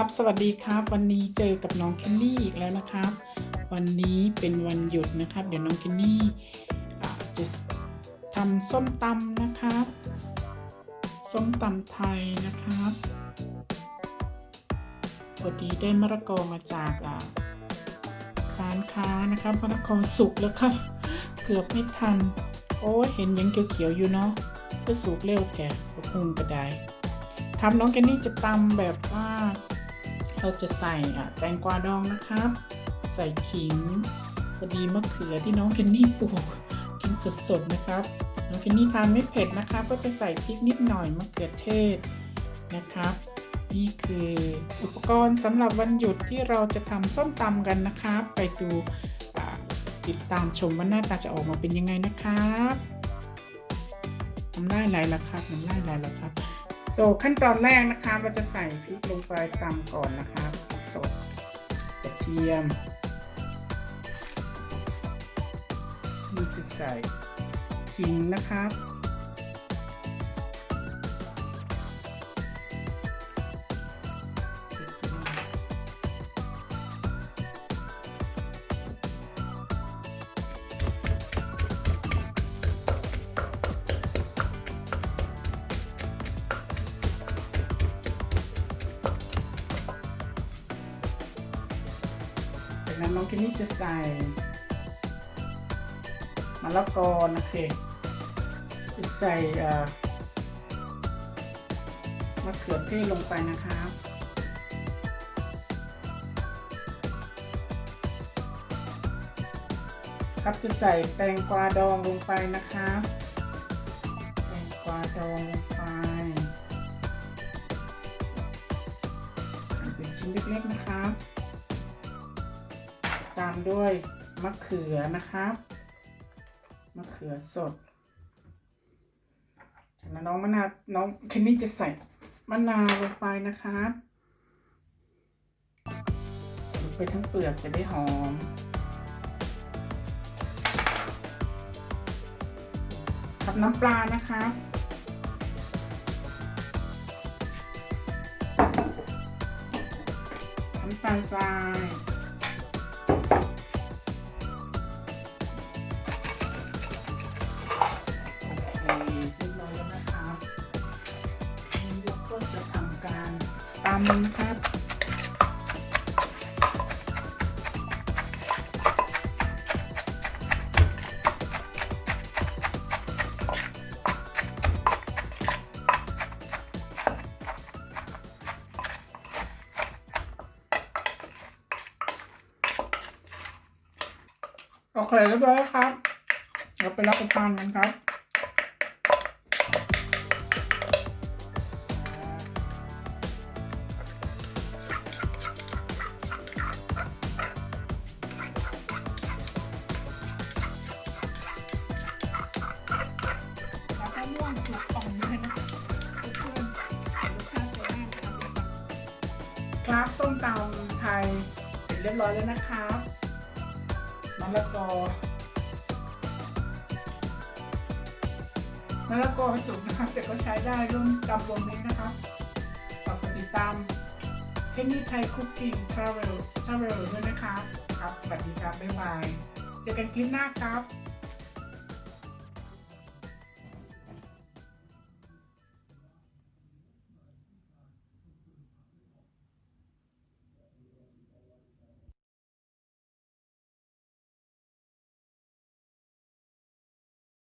ครับ สวัสดีครับ วันนี้เจอกับน้องเคนนี่อีกแล้วนะครับ วันนี้เป็นวันหยุดนะครับ เดี๋ยวน้องเคนนี่จะทำส้มตำนะครับ ส้มตำไทยนะครับพอดีได้มะละกอมาจากร้านค้านะครับมะละกอสุกแล้วครับ เกือบไม่ทัน โอ้เห็นยังเขียวๆอยู่เนาะก็สุกเร็วแกก็คงกระไดทำน้องแกนนี่จะตำแบบว่า เราจะใส่แตงกวาดองนะครับ ใส่ขิงพอดีมะเขือที่น้องเคนนี่ปลูกกินสดๆนะครับ น้องเคนนี่ทานไม่เผ็ดนะครับก็จะใส่พริกนิดหน่อยมะเขือเทศนะครับ นี่คืออุปกรณ์สำหรับวันหยุดที่เราจะทำส้มตำกันนะครับ ไปดูติดตามชมว่าหน้าตาจะออกมาเป็นยังไงนะครับน้ำลายไหลแล้วครับน้ำลายไหลแล้วครับ โซขั้นตอนแรกนะคะเราจะใส่พริกลงไปตำก่อนนะคะพริกสดกระเทียมนี่จะใส่ขิงนะครับ จากนั้นน้องคินนี่จะใส่มะละกอนะคะ จะใส่มะเขือเทศลงไปนะครับครับจะใส่แตงกวาดองลงไปนะคะแตงกวาดองลงไปเป็นชิ้นเล็กๆนะครับ ตามด้วยมะเขือนะครับมะเขือสดจากนั้นน้องมะนาวน้องเคนนี่จะใส่มะนาวลงไปนะครับลงไปทั้งเปลือกจะได้หอมกับน้ำปลานะครับน้ำตาลทรายำนะครับ โอเคเรียบร้อยครับ เราไปรับประทานกันครับ ครับส้มตำไทยเสร็จเรียบร้อยแล้วนะครับมะละกอมะละกอสุกนะครับแต่ก็ใช้ได้ร่วมกับรวมนี้นะครับฝากกดติดตามเทนนี่ไทยคุกกิ้งทราเวลทราเวลด้วยนะครับครับ สวัสดีครับ บ๊ายบาย เจอกันคลิปหน้าครับ